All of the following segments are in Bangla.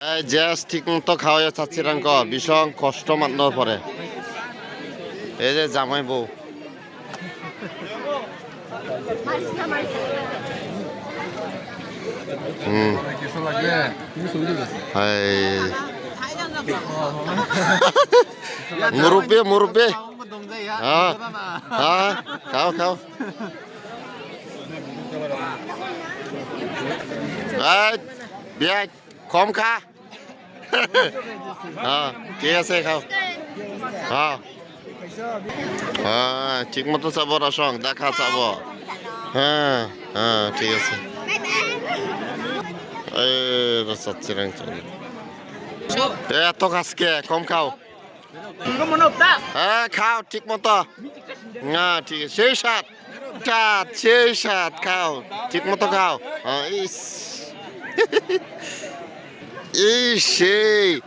এই জ্যাস ঠিক মতো খাওয়াই চাচ্ছিলাম ক ভীষণ কষ্ট মানার পরে এই যে জামাই বউ মুরব্বী মুরব্বী হ্যাঁ হ্যাঁ খাও খাও। বিয়া কম খা। হ্যাঁ ঠিক আছে, খাও। হ্যাঁ। হ্যাঁ ঠিক মতো চাব, রসং, দেখা চাব। হ্যাঁ হ্যাঁ ঠিক আছে। এত কাজকে কম খাও। হ্যাঁ খাও, ঠিক মতো। হ্যাঁ ঠিক আছে। সেই সাত সাত সেই সাত খাও, ঠিক মতো খাও। হ্যাঁ ইস। এই সেই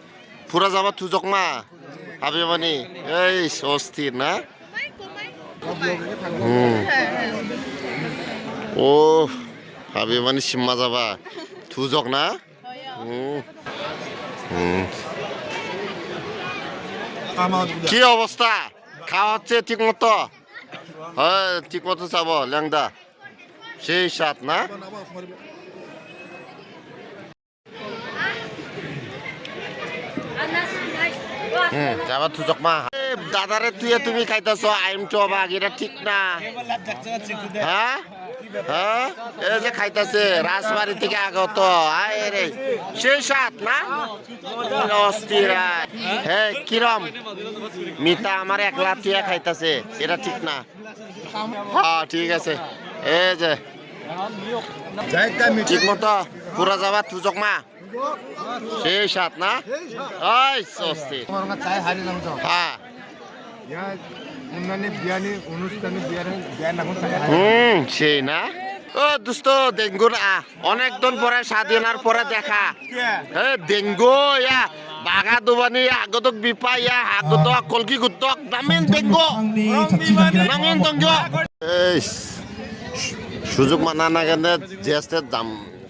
ফুরা যাবা তুজক মা ভাবি মানে এই অস্থির, না? হুম। ও ভাবি মানে সিম্মা যাবা তুজক না? হুম। হুম। কি অবস্থা? খাওয়া হচ্ছে ঠিক মতো? হ্যাঁ ঠিক মতো চাব, ল্যাংদা। সেই সাত না? যাবা তুজক মা দাদারে তুই তুমি খাইতেছ আইম তো বা এটা ঠিক না। হ্যাঁ? হ্যাঁ? এই যে খাইতেছে রাজবাড়ি থেকে আগত আয় রে। সেই সাত না? অস্থির আয়। হ্যাঁ কিরম? মিতা আমার একলা টিয়া খাইতেছে এটা ঠিক না। হ্যাঁ ঠিক আছে। এই যে। ঠিক মতো পুরা যাবা তুজক মা সেই সাত না? ওই অস্থির তোমার চাই হারিয়ে নাম তো হ্যাঁ সেই না? ও দোস্ত ডেঙ্গুর আ অনেক দিন পরে স্বাধীনার পরে দেখা। ডেঙ্গু, ইয়া বাগা দুবানি, আগতক বিপা, ইয়া, আগতক কলকি গুতক, নামেন ডেঙ্গু। নামেন ডেঙ্গু। সুযোগ মানা না কেন জেস্তে দাম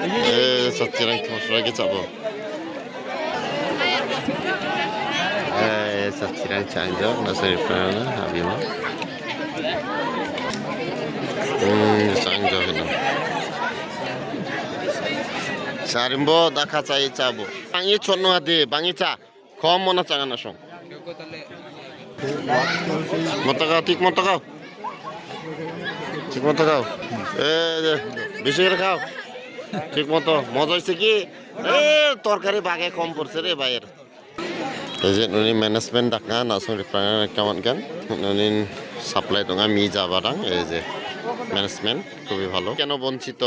pengen canggih mani tuzok, kayak Nggak kasih tuzok, siapa dah? Eh, canggih ripeng ra. Ah, nami kita susmo ya kai muna. Ah, pajong. Hau, abi mah spesial cuma dapat tang. Eh, satiran kau lagi coba. Eh, satiran canggih, nasi ripeng abi mah. Hmm, canggih itu. চারিম্ব দেখা চাই চাবো বাঙি ছোট হাতে বাঙি চা কম মনে চাঙা না মতো খাও ঠিক মতো খাও ঠিক মতো খাও এ বেশি করে খাও ঠিক মতো মজা হয়েছে কি? তরকারি বাগে কম পড়ছে রে ভাইয়ের। এই যে নুনি ম্যানেজমেন্ট ডাকা নাসুরি প্রাঙ্গান কেমন কেন? নুনি সাপ্লাই ডোঙা মি যাবারাং এই যে ম্যানেজমেন্ট খুবই ভালো। কেন বঞ্চিত?